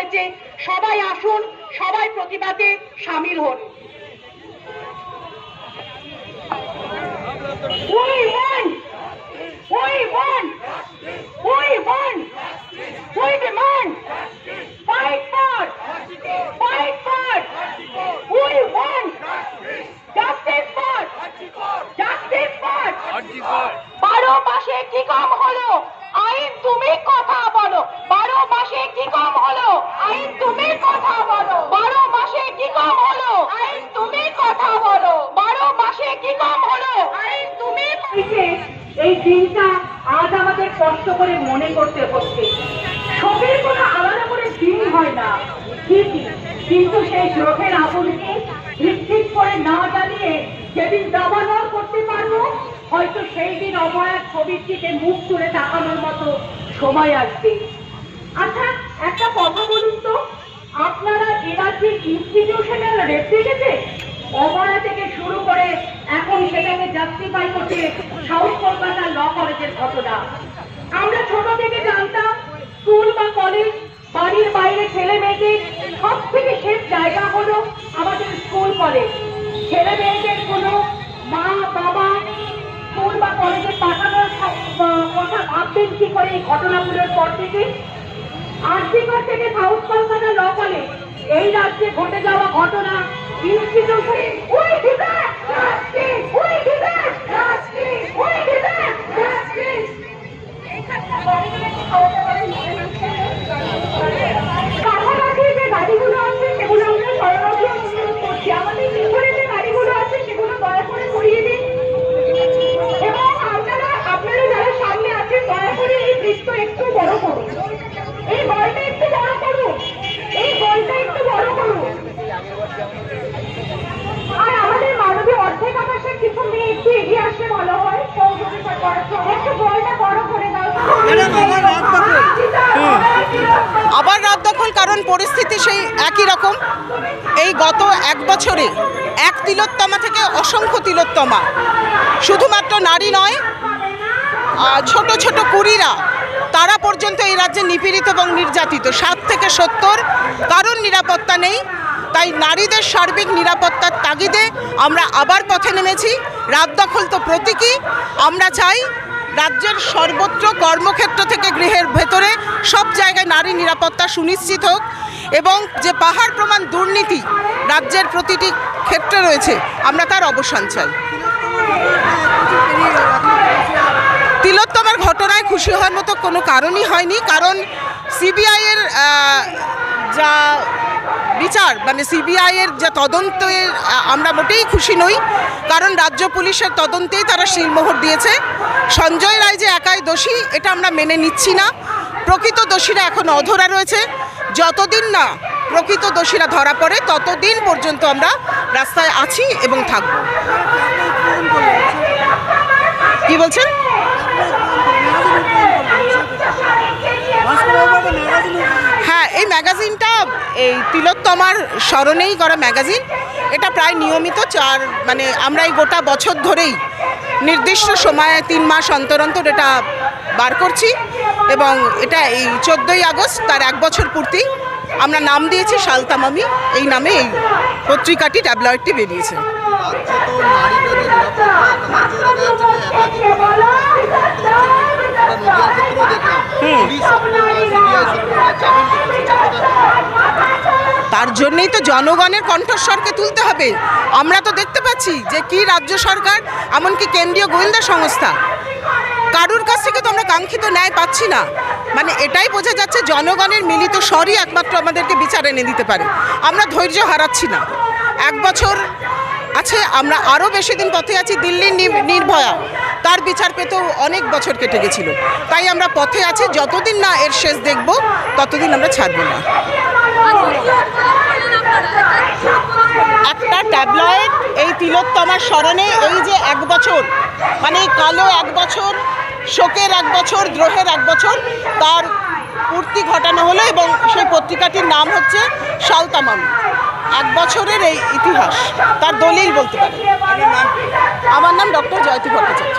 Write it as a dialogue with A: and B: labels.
A: হয়েছে সবাই আসুন সবাই প্রতিবাদে সামিল হন We want! We want! We want! We demand! Fight for! Fight for! We want! Justice for! Justice for! বারো মাসে কি কম হলো আইন তুমি কথা বলো বারো মাসে কি কম হলো আইন তুমি কথা বলো বারো মাসে কি এই দিনটা আজ আমাদের কষ্ট করে মনে করতে হচ্ছে। শোকের কোনো আলাদা করে দিন হয় না। ঠিকই, কিন্তু সেই দ্রোহের আগুনকে ভিত্তিক করে না জ্বালিয়ে যেদিন দাবানল করতে পারব, হয়তো সেই দিন অভয়ার ছবির দিকে মুখ তুলে তাকানোর মতো সময় আসবে। আচ্ছা একটা কথা বলুন তো। আপনারা এরাজ্যের ইনস্টিটিউশনাল রেপ্লিকেটে অবয়া থেকে শুরু করে এখন সেটাকে জাস্টিফাই করছে সাউথ কলকাতা ল কলেজের ঘটনা। আমরা ছোট থেকে জানতাম স্কুল বা কলেজ বাড়ির বাইরে ছেলে মেয়েদের সব থেকে শেষ জায়গা হলো আমাদের স্কুল কলেজ ছেলে মেয়েদের কোনো মা, বাবা স্কুল বা কলেজে পাঠানোর কথা ভাববেন কি করে এই ঘটনাগুলোর পর থেকে? আর্থিকর থেকে সাউথ কলকাতা ল কলেজ এই রাজ্যে ঘটে যাওয়া ঘটনা কাছাকাছি
B: আবার রাত দখল, কারণ পরিস্থিতি সেই একই রকম। এই গত এক বছরে এক তিলোত্তমা থেকে অসংখ্য তিলোত্তমা। শুধুমাত্র নারী নয় ছোট ছোট কুড়িরা, তারা পর্যন্ত এই রাজ্যে নিপীড়িত এবং নির্যাতিত। সাত থেকে সত্তর কারণ নিরাপত্তা নেই। তাই নারীদের সার্বিক নিরাপত্তার তাগিদে আমরা আবার পথে নেমেছি। রাত দখল তো প্রতীকী। আমরা চাই রাজ্যের সর্বত্র কর্মক্ষেত্র থেকে গৃহের ভেতরে সব জায়গায় নারী নিরাপত্তা সুনিশ্চিত হোক এবং যে পাহাড় প্রমাণ দুর্নীতি রাজ্যের প্রতিটি ক্ষেত্রে রয়েছে, আমরা তার অবসান চাই। তিলোত্তমার ঘটনায় খুশি হওয়ার মতো কোনো কারণই হয়নি, কারণ সিবিআইয়ের যা বিচার মানে সিবিআইয়ের যে তদন্তের আমরা মোটেই খুশি নই। কারণ রাজ্য পুলিশের তদন্তেই তারা শিলমোহর দিয়েছে। সঞ্জয় রায় যে একাই দোষী, এটা আমরা মেনে নিচ্ছি না। প্রকৃত দোষীরা এখন অধরা রয়েছে। যতদিন না প্রকৃত দোষীরা ধরা পড়ে, ততদিন পর্যন্ত আমরা রাস্তায় আছি এবং থাকব কি বলছেন হ্যাঁ এই ম্যাগাজিনটা এই তিলোত্তমার স্মরণেই করা ম্যাগাজিন। এটা প্রায় নিয়মিত চার মানে আমরা এই গোটা বছর ধরেই নির্দিষ্ট সময়ে তিন মাস অন্তর অন্তর এটা বার করছি এবং এটা এই চোদ্দোই আগস্ট, তার এক বছর পূর্তি আমরা নাম দিয়েছি সালতামামি এই নামে এই পত্রিকাটি ট্যাবলয়েডটি বেরিয়েছে।
C: রাজ্যে
B: তার জন্যই তো জনগণের কণ্ঠস্বরকে তুলতে হবে। আমরা তো দেখতে পাচ্ছি যে কি রাজ্য সরকার, এমনকি কেন্দ্রীয় গোয়েন্দা সংস্থা। কারুর কাছ থেকে তো আমরা কাঙ্ক্ষিত ন্যায় পাচ্ছি না। মানে এটাই বোঝা যাচ্ছে জনগণের মিলিত স্বরই একমাত্র আমাদেরকে বিচার এনে দিতে পারে। আমরা ধৈর্য হারাচ্ছি না। এক বছর আছে, আমরা আরও বেশি দিন পথে আছি, দিল্লির নির্ভয়া। তার বিচার পেতেও অনেক বছর কেটে গেছিল। তাই আমরা পথে আছি, যতদিন না এর শেষ দেখব, ততদিন আমরা ছাড়বো না। একটা ট্যাবলয়েড এই তিলোত্তমার স্মরণে এই যে এক বছর মানে কালো এক বছর শোকের এক বছর দ্রোহের এক বছর তার পূর্তি ঘটানো হলো এবং সেই পত্রিকাটির নাম হচ্ছে সালতামাম এক বছরের এই ইতিহাস তার দলিল বলতে পারে আমার নাম ডক্টর জয়তী ভট্টাচার্য।